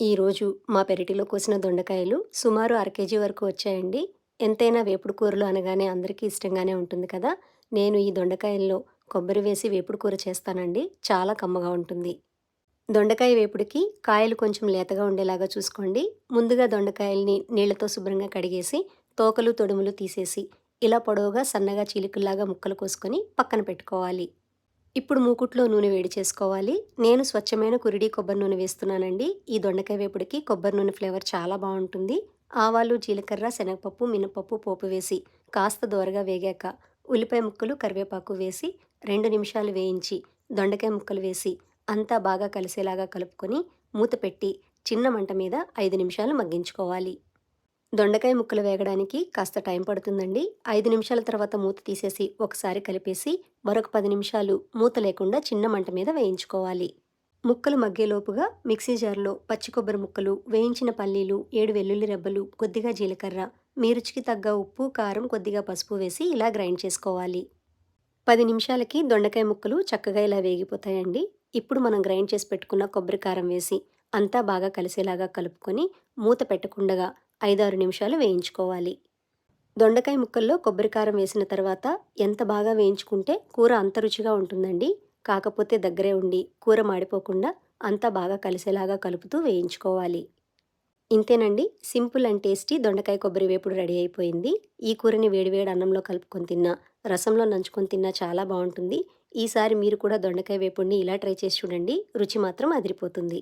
ఈరోజు మా పెరటిలో కోసిన దొండకాయలు సుమారు అర కేజీ వరకు వచ్చాయండి. ఎంతైనా వేపుడు కూరలు అనగానే అందరికీ ఇష్టంగానే ఉంటుంది కదా? నేను ఈ దొండకాయల్లో కొబ్బరి వేసి వేపుడు కూర చేస్తానండి. చాలా కమ్మగా ఉంటుంది. దొండకాయ వేపుడికి కాయలు కొంచెం లేతగా ఉండేలాగా చూసుకోండి. ముందుగా దొండకాయల్ని నీళ్ళతో శుభ్రంగా కడిగేసి తోకలు తొడుములు తీసేసి ఇలా పొడవుగా సన్నగా చిలుకుల్లాగా ముక్కలు కోసుకొని పక్కన పెట్టుకోవాలి. ఇప్పుడు మూకుట్లో నూనె వేడి చేసుకోవాలి. నేను స్వచ్ఛమైన కురిడి కొబ్బరి నూనె వేస్తున్నానండి. ఈ దొండకాయ వేపుడికి కొబ్బరి నూనె ఫ్లేవర్ చాలా బాగుంటుంది. ఆవాలు జీలకర్ర శనగపప్పు మినపప్పు పోపు వేసి కాస్త దోరగా వేగాక ఉల్లిపాయ ముక్కలు కరివేపాకు వేసి రెండు నిమిషాలు వేయించి దొండకాయ ముక్కలు వేసి అంతా బాగా కలిసేలాగా కలుపుకొని మూత పెట్టి చిన్న మంట మీద ఐదు నిమిషాలు మగ్గించుకోవాలి. దొండకాయ ముక్కలు వేగడానికి కాస్త టైం పడుతుందండి. ఐదు నిమిషాల తర్వాత మూత తీసేసి ఒకసారి కలిపేసి మరొక పది నిమిషాలు మూత లేకుండా చిన్న మంట మీద వేయించుకోవాలి. ముక్కలు మగ్గేలోపుగా మిక్సీ జార్లో పచ్చి కొబ్బరి ముక్కలు వేయించిన పల్లీలు ఏడు వెల్లుల్లి రెబ్బలు కొద్దిగా జీలకర్ర మీ రుచికి తగ్గ ఉప్పు కారం కొద్దిగా పసుపు వేసి ఇలా గ్రైండ్ చేసుకోవాలి. పది నిమిషాలకి దొండకాయ ముక్కలు చక్కగా ఇలా వేగిపోతాయండి. ఇప్పుడు మనం గ్రైండ్ చేసి పెట్టుకున్న కొబ్బరి కారం వేసి అంతా బాగా కలిసేలాగా కలుపుకొని మూత పెట్టకుండగా ఐదారు నిమిషాలు వేయించుకోవాలి. దొండకాయ ముక్కల్లో కొబ్బరికారం వేసిన తర్వాత ఎంత బాగా వేయించుకుంటే కూర అంత రుచిగా ఉంటుందండి. కాకపోతే దగ్గరే ఉండి కూర మాడిపోకుండా అంతా బాగా కలిసేలాగా కలుపుతూ వేయించుకోవాలి. ఇంతేనండి. సింపుల్ అండ్ టేస్టీ దొండకాయ కొబ్బరి వేపుడు రెడీ అయిపోయింది. ఈ కూరని వేడివేడి అన్నంలో కలుపుకొని తిన్నా రసంలో నంచుకొని తిన్నా చాలా బాగుంటుంది. ఈసారి మీరు కూడా దొండకాయ వేపుడిని ఇలా ట్రై చేసి చూడండి. రుచి మాత్రం అదిరిపోతుంది.